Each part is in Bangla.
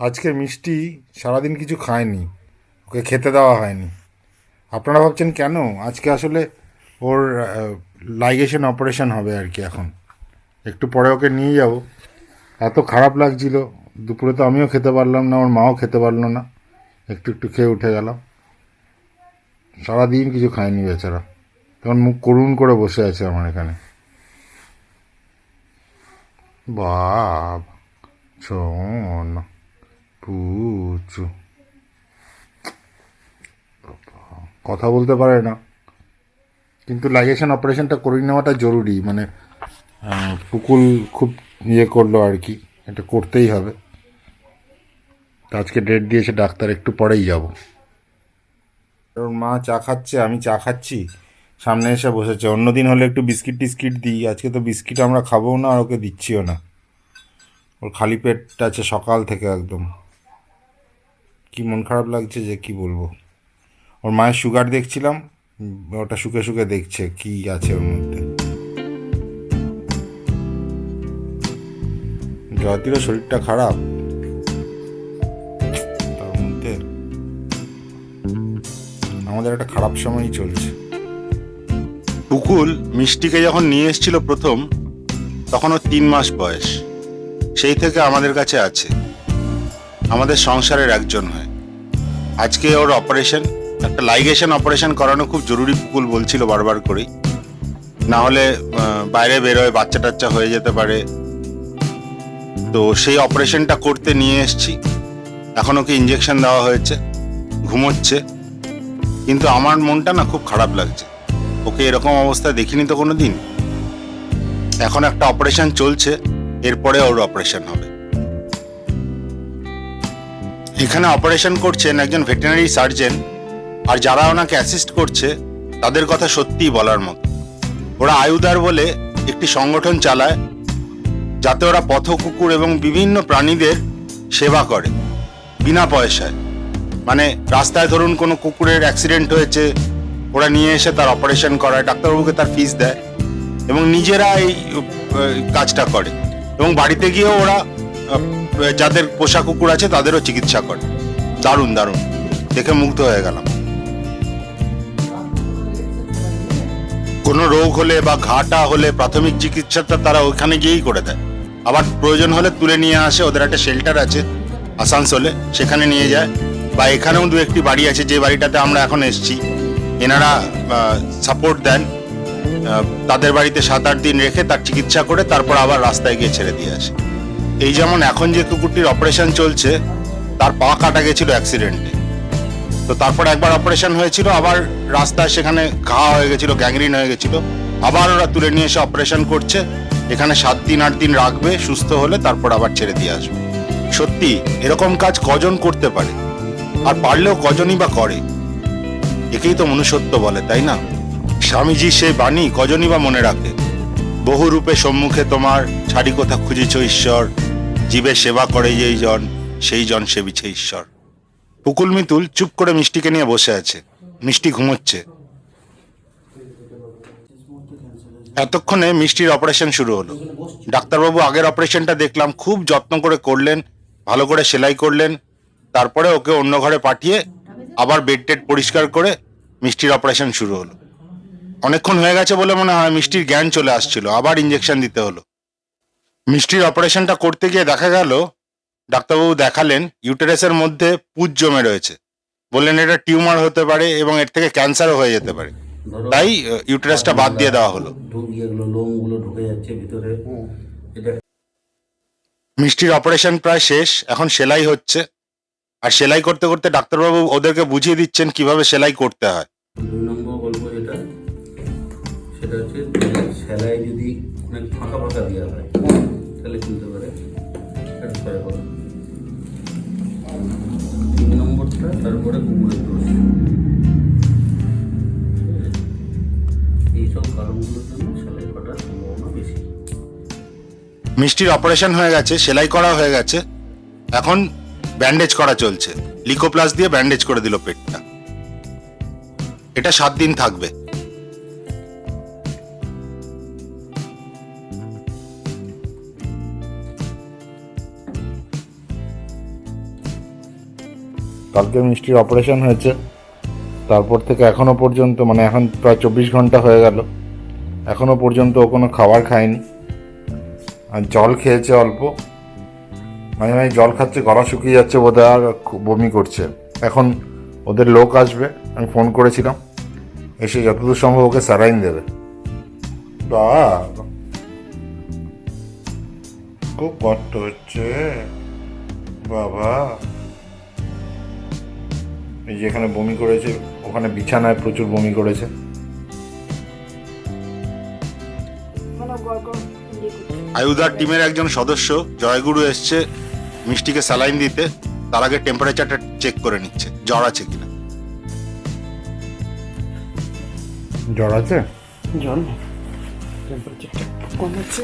আজকে মিষ্টি সারাদিন কিছু খায়নি, ওকে খেতে দেওয়া হয়নি। আপনারা ভাবছেন কেন? আজকে আসলে ওর লাইগেশন অপারেশন হবে আর কি এখন। একটু পরে ওকে নিয়ে যাব। এত খারাপ লাগছিল, দুপুরে তো আমিও খেতে পারলাম না, ওর মাও খেতে পারল না। একটু একটু খেয়ে উঠে গেলাম। সারাদিন কিছু খায়নি বেচারা। তখন মুখ করুণ করে বসে আছে আমার এখানে। বাব শোন। কথা বলতে পারে না। কিন্তু লাইগেশন অপারেশনটা করে নেওয়াটা জরুরি মানে পুকুল খুব ইয়ে করল আর কি, এটা করতেই হবে। আজকে ডেট দিয়েছে ডাক্তার, একটু পরেই যাব। ওর মা চা খাচ্ছে, আমি চা খাচ্ছি, সামনে এসে বসেছে। অন্যদিন হলে একটু বিস্কিট টিস্কিট দিই, আজকে তো বিস্কিট আমরা খাব না আর ওকে দিচ্ছিও না। ওর খালি পেট আছে সকাল থেকে একদম। কি মন খারাপ লাগছে যে কি বলব? ওর মায়ের সুগার দেখছিলাম, ওটা শুকে শুকে দেখছে কি আছে ওর মধ্যে। জয়তিরও শরীরটা খারাপ। তার মধ্যে আমাদের একটা খারাপ সময়ই চলছে। পুকুল মিষ্টিকে যখন নিয়ে এসেছিল প্রথম, তখন ওর তিন মাস বয়স। সেই থেকে আমাদের কাছে আছে। আমাদের সংসারের একজন হয়। আজকে ওর অপারেশন একটা লাইগেশন অপারেশন করানো খুব জরুরি পুকুল বলছিল বারবার করেই না হলে বাইরে বেরোয় বাচ্চা টাচ্চা হয়ে যেতে পারে। তো সেই অপারেশনটা করতে নিয়ে এসেছি। এখন ওকে ইঞ্জেকশন দেওয়া হয়েছে, ঘুমোচ্ছে। কিন্তু আমার মনটা না খুব খারাপ লাগছে। ওকে এরকম অবস্থা দেখিনি তো কোনো দিন এখন একটা অপারেশন চলছে, এরপরে ওর অপারেশন হবে। এখানে অপারেশন করছেন একজন ভেটেরিনারি সার্জন আর যারা ওনাকে অ্যাসিস্ট করছে, তাদের কথা সত্যিই বলার মতো। ওরা আয়ুদার বলে একটি সংগঠন চালায়, যাতে ওরা পথ কুকুর এবং বিভিন্ন প্রাণীদের সেবা করে, বিনা পয়সায়। মানে রাস্তায় ধরুন কোনো কুকুরের অ্যাক্সিডেন্ট হয়েছে, ওরা নিয়ে এসে তার অপারেশন করায়, ডাক্তারবাবুকে তার ফিস দেয়, এবং নিজেরা এই কাজটা করে। এবং বাড়িতে গিয়েও ওরা যাদের পোষা কুকুর আছে, তাদেরও চিকিৎসা করে। দারুণ দারুণ। দেখে মুগ্ধ হয়ে গেলাম। কোনো রোগ হলে বা ঘাটা হলে প্রাথমিক চিকিৎসাটা তারা ওখানে গিয়েই করে দেয়। আবার প্রয়োজন হলে তুলে নিয়ে আসে, ওদের একটা শেল্টার আছে, আসানসোলে, সেখানে নিয়ে যায়। বা এখানেও দু একটি বাড়ি আছে, যে বাড়িটাতে আমরা এখন এসেছি। এনারা সাপোর্ট দেন। তাদের বাড়িতে সাত আট দিন রেখে তার চিকিৎসা করে তারপর আবার রাস্তায় গিয়ে ছেড়ে দিয়ে আসে। এই যেমন এখন যে কুকুরটির অপারেশন চলছে, তার পা কাটা গেছিল অ্যাক্সিডেন্টে তো তারপর একবার অপারেশন হয়েছিল, আবার রাস্তায় সেখানে ঘা হয়ে গেছিল গ্যাংরিন হয়ে গেছিল। আবার ওরা তুলে নিয়ে এসে অপারেশন করছে। এখানে সাত দিন, আট দিন রাখবে, সুস্থ হলে তারপর আবার ছেড়ে দিয়ে আসবে। সত্যি, এরকম কাজ কজন করতে পারে? আর পারলেও কজনই বা করে? একেই তো মনুষ্যত্ব বলে, তাই না? স্বামীজি সেই বাণী কজনই বা মনে রাখে? বহু রূপে সম্মুখে তোমার, ছাড়ি কোথা খুঁজেছ ঈশ্বর? জীবের সেবা করে যেই জন, সেই জন সেবিছে ঈশ্বর। পুকুল মিতুল চুপ করে মিষ্টিকে নিয়ে বসে আছে। মিষ্টি ঘুমোচ্ছে। এতক্ষণে মিষ্টির অপারেশন শুরু হলো। ডাক্তারবাবু আগের অপারেশনটা দেখলাম, খুব যত্ন করে করলেন, ভালো করে সেলাই করলেন, তারপরে ওকে অন্য ঘরে পাঠিয়ে আবার বেড টেড পরিষ্কার করে মিষ্টির অপারেশন শুরু হলো। অনেকক্ষণ হয়ে গেছে বলে মনে হয় মিষ্টির জ্ঞান চলে আসছিল, আবার ইঞ্জেকশন দিতে হলো। মিষ্টির অপারেশনটা করতে গিয়ে দেখা গেল, ডাক্তারবাবু দেখালেন ইউটেরাসের মধ্যে পুজ জমে রয়েছে। বললেন এটা টিউমার হতে পারে এবং এর থেকে ক্যান্সারও হয়ে যেতে পারে। তাই ইউটেরাসটা বাদ দিয়ে দেওয়া হলো। মিষ্টির অপারেশন প্রায় শেষ, এখন সেলাই হচ্ছে। আর সেলাই করতে করতে ডাক্তারবাবু ওদেরকে বুঝিয়ে দিচ্ছেন কীভাবে সেলাই করতে হয়। সেটা হচ্ছে সেলাই যদি অনেক ফাঁকা ফাঁকা দেওয়া হয় তারপরে দোষ। মিষ্টির অপারেশন হয়ে গেছে, সেলাই করা হয়ে গেছে। এখন ব্যান্ডেজ করা চলছে। লিকোপ্লাস দিয়ে ব্যান্ডেজ করে দিল পেটটা। এটা সাত দিন থাকবে। কালকে মিষ্টির অপারেশন হয়েছে। তারপর থেকে এখনও পর্যন্ত মানে এখন প্রায় চব্বিশ ঘণ্টা হয়ে গেল। এখনও পর্যন্ত ও কোনো খাবার খায়নি। আর জল খেয়েছে অল্প। মাঝে মাঝে জল খাচ্ছে, গলা শুকিয়ে যাচ্ছে বোধহয় আর বমি করছে। এখন ওদের লোক আসবে, আমি ফোন করেছিলাম। এসে যতদূর সম্ভব ওকে স্যালাইন দেবে। খুব কষ্ট হচ্ছে। বাবা। এই যে এখানে বমি করেছে ওখানে বিছানায় প্রচুর বমি করেছে। আয়ুধার টিমের একজন সদস্য জয়গুরু এসছে মিষ্টিকে স্যালাইন দিতে। তার আগে টেম্পারেচারটা চেক করে নিচ্ছে জ্বর আছে কিনা। জ্বর আছে? কমেছে।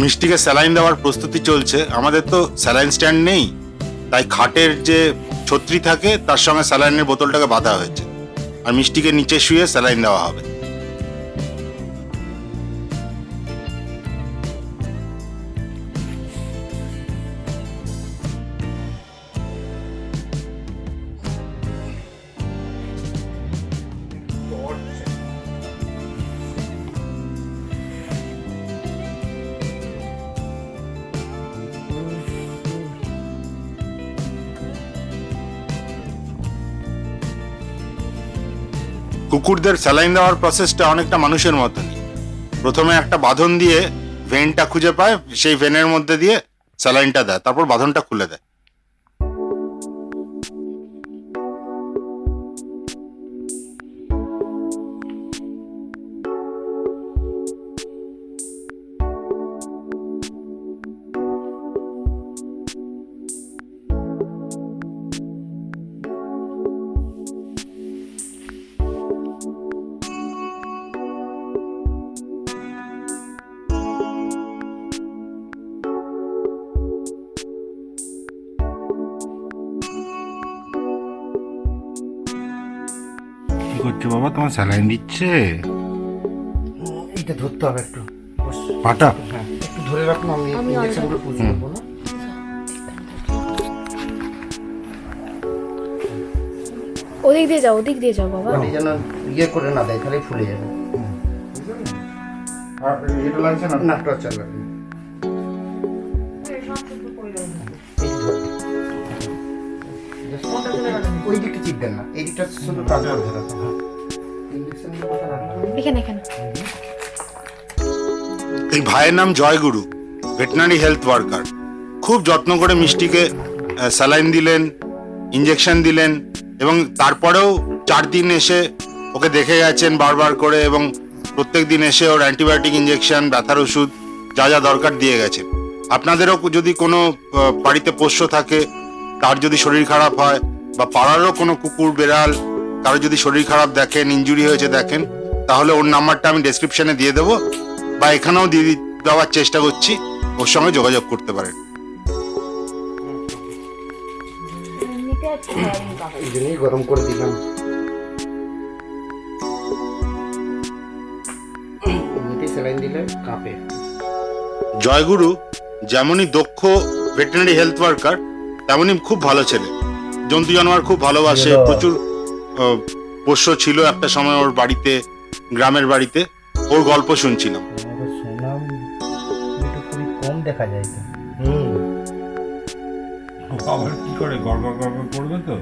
মিষ্টিকে স্যালাইন দেওয়ার প্রস্তুতি চলছে। আমাদের তো স্যালাইন স্ট্যান্ড নেই তাই খাটের যে ছত্রি থাকে, তার সঙ্গে স্যালাইনের বোতলটাকে বাঁধা হয়েছে। আর মিষ্টিকে নিচে শুয়ে স্যালাইন দেওয়া হবে। কুকুরদের স্যালাইন দেওয়ার প্রসেসটা অনেকটা মানুষের মতনই। প্রথমে একটা বাঁধন দিয়ে ভেনটা খুঁজে পায়, সেই ভেনের মধ্যে দিয়ে স্যালাইনটা দেয়, তারপর বাঁধনটা খুলে দেয়। কি করছ বাবা? তোমার স্যালাইন দিচ্ছে? এটা ধরতে হবে একটু। পাটা? হ্যাঁ একটু ধরে রাখুন আমি ইঞ্জেকশনগুলো পুষে দেবো না। ওদিক দিয়ে যাও ওদিক দিয়ে যাও বাবা। মানে যেন ইয়ে করে না দেয় তাহলে ফুলে যাবে। আর এটা লাগছে না? না টর্চার ওই দিকটা চিপবেন না এই দিকটা শুধু ধরে এখানে এখানে। এই ভাইয়ের নাম জয়গুরু ভেটেনারি হেলথ ওয়ার্কার খুব যত্ন করে মিষ্টিকে স্যালাইন দিলেন ইঞ্জেকশন দিলেন এবং তারপরেও চার দিন এসে ওকে দেখে গেছেন বারবার করে এবং প্রত্যেক দিন এসে ওর অ্যান্টিবায়োটিক ইঞ্জেকশন ব্যথার ওষুধ যা যা দরকার দিয়ে গেছেন আপনাদেরও যদি কোনো বাড়িতে পোষ্য থাকে তার যদি শরীর খারাপ হয় বা পাড়ারও কোনো কুকুর বেড়াল কারও যদি শরীর খারাপ দেখেন ইনজুরি হয়েছে দেখেন তাহলে ওর নাম্বারটা আমি ডেসক্রিপশনে দিয়ে দেবো বা এখানেও দিয়ে দেওয়ার চেষ্টা করছি ওর সঙ্গে যোগাযোগ করতে পারেন। গরম করে দিলাম। স্যালাইন দিলে কাঁপে। জয়গুরু যেমনই দক্ষ ভেটেরিনারি হেলথ ওয়ার্কার তেমনই খুব ভালো ছেলে। জন্তু জানোয়ার খুব ভালোবাসে। প্রচুর পোষ্য ছিল একটা সময় ওর বাড়িতে গ্রামের বাড়িতে। ওর গল্প শুনছিলাম। কম দেখা যায় তো। আবার কি করে গড় গড় গড় গড় করবে তো?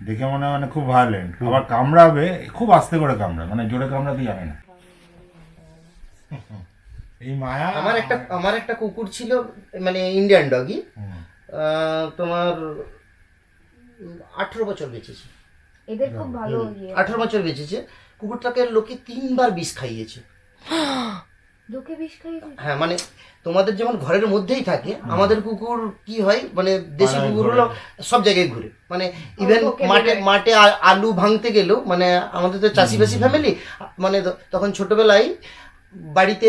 দেখে মনে হয় মানে খুব ভায়োলেন্ট আবার কামড়াবে খুব আস্তে করে কামড়াবে মানে জোরে কামড়াতে যাবে না। এই মায়া আমার একটা আমার একটা কুকুর ছিল মানে ইন্ডিয়ান ডগি। তোমার আঠেরো বছর বেঁচেছে। এদের খুব ভালো ইয়ে। আঠেরো বছর বেঁচেছে। কুকুরটাকে লোকে তিনবার বিষ খাইয়েছে। লোকে বিষ খাইয়ে হ্যাঁ মানে তোমাদের যেমন ঘরের মধ্যেই থাকে আমাদের কুকুর কি হয় মানে দেশি পাড়ায় কুকুর হলো সব জায়গায় ঘুরে। মানে ইভেন মাঠে মাঠে আলু ভাঙতে গেলেও মানে আমাদের তো চাষি চাষিবাসী ফ্যামিলি মানে তখন ছোটবেলায় বাড়িতে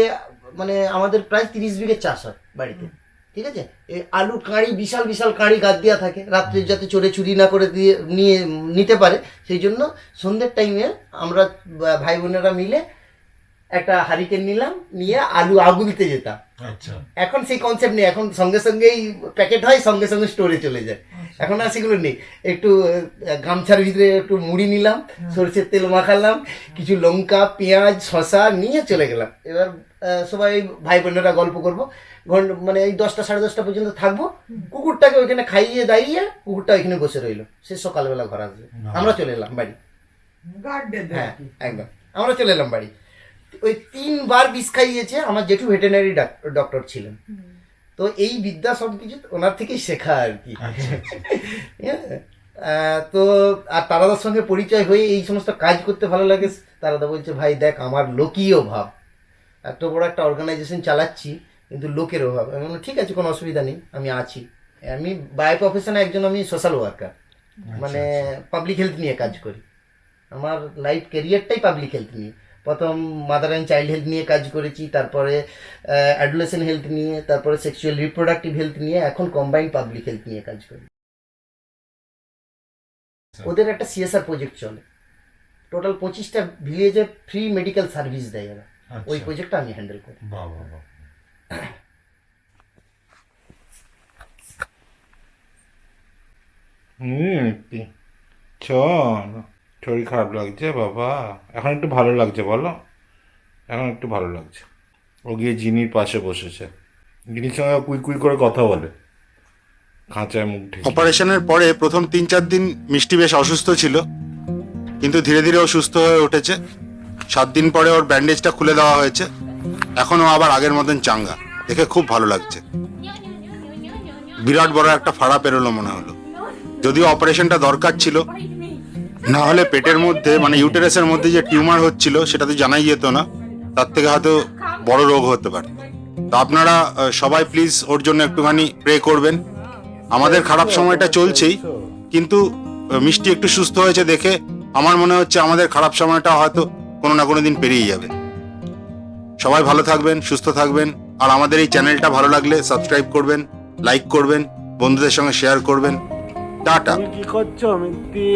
মানে আমাদের প্রায় তিরিশ বিঘে চাষ হয় বাড়িতে। ঠিক আছে? এই আলু কাঁড়ি বিশাল বিশাল কাঁড়ি গাদ দেওয়া থাকে। রাত্রে যাতে চোরে চুরি না করে দিয়ে নিয়ে নিতে পারে। সেই জন্য সন্ধ্যের টাইমে আমরা ভাই বোনেরা মিলে একটা হারিকেন নিলাম নিয়ে আলু আগুলতে যেতাম। আচ্ছা। এখন সেই কনসেপ্ট নেই। এখন সঙ্গে সঙ্গেই প্যাকেট হয় সঙ্গে সঙ্গে স্টোরে চলে যায়। এখন আর সেগুলো নেই। একটু গামছার ভিতরে একটু মুড়ি নিলাম সরষের তেল মাখালাম কিছু লঙ্কা পেঁয়াজ শশা নিয়ে চলে গেলাম। এবার সবাই ভাই বোনেরা গল্প করব। ঘণ্টা মানে এই দশটা সাড়ে দশটা পর্যন্ত থাকব। কুকুরটাকে ওইখানে খাইয়ে দাইয়ে কুকুরটা ওইখানে বসে রইল। সে সকালবেলা ঘর আসবে। আমরা চলে এলাম বাড়ি। হ্যাঁ একদম। আমরা চলে এলাম বাড়ি। ওই তিনবার বিষ খাইয়েছে আমার জেঠু ভেটেনারি ডক্টর ছিলেন। তো এই বিদ্যা সব কিছু ওনার থেকেই শেখা আর কি। হ্যাঁ, আহ, তো আর তারাদার সঙ্গে পরিচয় হয়ে এই সমস্ত কাজ করতে ভালো লাগে। তারাদা বলছে ভাই দেখ আমার লোকই ভাব। এত বড় একটা অর্গানাইজেশন চালাচ্ছি কিন্তু লোকের অভাব। আমি বললাম, ঠিক আছে কোনো অসুবিধা নেই আমি আছি। আমি বাই প্রফেশনে একজন আমি সোশ্যাল ওয়ার্কার মানে পাবলিক হেলথ নিয়ে কাজ করি। আমার লাইফ ক্যারিয়ারটাই পাবলিক হেলথ নিয়ে। প্রথম মাদার অ্যান্ড চাইল্ড হেলথ নিয়ে কাজ করেছি তারপরে অ্যাডুলেশন হেলথ নিয়ে তারপরে সেক্সুয়াল রিপ্রোডাক্টিভ হেলথ নিয়ে এখন কম্বাইন্ড পাবলিক হেলথ নিয়ে কাজ করি। ওদের একটা সিএসআর প্রজেক্ট চলে। টোটাল পঁচিশটা ভিলেজে ফ্রি মেডিকেল সার্ভিস দেয় ওরা ওই প্রজেক্টটা আমি হ্যান্ডেল করি। বাহ বাহ। চল। শরীর খারাপ লাগছে, বাবা। এখন একটু ভালো লাগছে, বলো। এখন একটু ভালো লাগছে। ও গিয়ে জিনির পাশে বসেছে। জিনির সঙ্গে কুই কুই করে কথা বলে। খাঁচায় মুখ অপারেশনের পরে প্রথম তিন চার দিন মিষ্টি বেশ অসুস্থ ছিল। কিন্তু ধীরে ধীরে ও সুস্থ হয়ে উঠেছে। সাত দিন পরে ওর ব্যান্ডেজটা খুলে দেওয়া হয়েছে। এখন ও আবার আগের মতন চাঙ্গা। দেখে খুব ভালো লাগছে। বিরাট বড় একটা ফাড়া পেরোলো মনে হলো। যদিও অপারেশনটা দরকার ছিল, না হলে পেটের মধ্যে মানে ইউটেরাসের মধ্যে যে টিউমার হচ্ছিল, সেটা তো জানাই যেত না। তার থেকে হয়তো বড় রোগ হতে পারে। তো আপনারা সবাই প্লিজ ওর জন্য একটুখানি প্রে করবেন। আমাদের খারাপ সময়টা চলছেই, কিন্তু মিষ্টি একটু সুস্থ হয়েছে দেখে আমার মনে হচ্ছে আমাদের খারাপ সময়টা হয়তো কোনো না কোনো দিন পেরিয়ে যাবে। সবাই ভালো থাকবেন, সুস্থ থাকবেন, আর আমাদের এই চ্যানেলটা ভালো লাগলে সাবস্ক্রাইব করবেন, লাইক করবেন, বন্ধুদের সঙ্গে শেয়ার করবেন। টাটা। কি করছ? মিত্তি